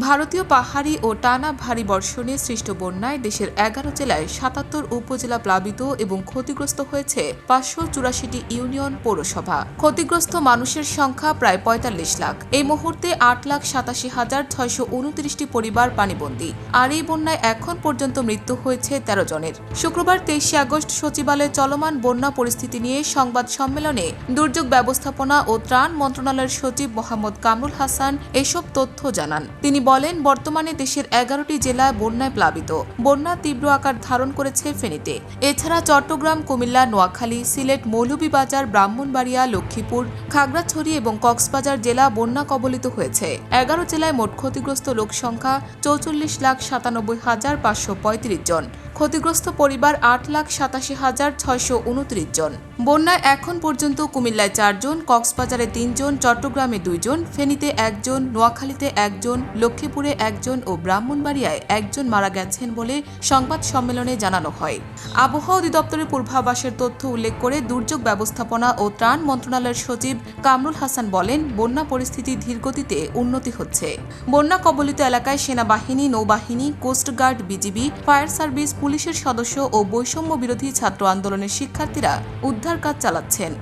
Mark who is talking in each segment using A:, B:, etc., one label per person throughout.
A: ভারতীয় পাহাড়ি ও টানা ভারী বর্ষণে সৃষ্ট বন্যায় দেশের এগারো জেলায় সাতাত্তর উপজেলা প্লাবিত এবং ক্ষতিগ্রস্ত হয়েছে পাঁচশো চুরাশিটি ইউনিয়ন পৌরসভা। ক্ষতিগ্রস্ত মানুষের সংখ্যা প্রায় পঁয়তাল্লিশ লাখ। এই মুহূর্তে আট লাখ সাতাশি হাজার ছয়শো উনত্রিশটি পরিবার পানিবন্দী। আর এই বন্যায় এখন পর্যন্ত মৃত্যু হয়েছে তেরো জনের। শুক্রবার তেইশে আগস্ট সচিবালয়ে চলমান বন্যা পরিস্থিতি নিয়ে সংবাদ সম্মেলনে দুর্যোগ ব্যবস্থাপনা ও ত্রাণ মন্ত্রণালয়ের সচিব মোহাম্মদ কামরুল হাসান এসব তথ্য জানান। তিনি বলেন, বর্তমানে দেশের এগারোটি জেলায় বন্যায় প্লাবিত। বন্যা তীব্র আকার ধারণ করেছে ফেনীতে। এছাড়া চট্টগ্রাম, কুমিল্লা, নোয়াখালী, সিলেট, মৌলভীবাজার, ব্রাহ্মণবাড়িয়া, লক্ষ্মীপুর, খাগড়াছড়ি এবং কক্সবাজার জেলা বন্যা কবলিত হয়েছে। এগারো জেলায় মোট ক্ষতিগ্রস্ত লোক সংখ্যা চৌচল্লিশ লাখ সাতানব্বই হাজার পাঁচশো পঁয়ত্রিশ জন। ক্ষতিগ্রস্ত পরিবার আট লাখ সাতাশি হাজার ছয়শো উনত্রিশ জন। বন্যায় এখন পর্যন্ত কুমিল্লায় চারজন কক্সবাজারে তিনজন চট্টগ্রামে দুইজন ফেনীতে একজন নোয়াখালীতে একজন লক্ষ্মীপুরে একজন ও ব্রাহ্মণবাড়িয়ায় একজন মারা গেছেন বলে সংবাদ সম্মেলনে জানানো হয়। আবহাওয়া অধিদপ্তরের পূর্বাভাসের তথ্য উল্লেখ করে দুর্যোগ ব্যবস্থাপনা ও ত্রাণ মন্ত্রণালয়ের সচিব কামরুল হাসান বলেন, বন্যা পরিস্থিতি ধীরগতিতে উন্নতি হচ্ছে। বন্যা কবলিত এলাকায় সেনাবাহিনী, নৌবাহিনী, কোস্টগার্ড, বিজিবি, ফায়ার সার্ভিস পুলিশের সদস্য ও বৈষম্য বিরোধী ছাত্র আন্দোলনের শিক্ষার্থীরা উদ্ধার কাজ চালাচ্ছেন।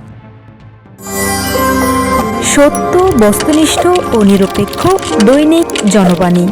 B: সত্য, বস্তুনিষ্ঠ ও নিরপেক্ষ দৈনিক জনবাণী।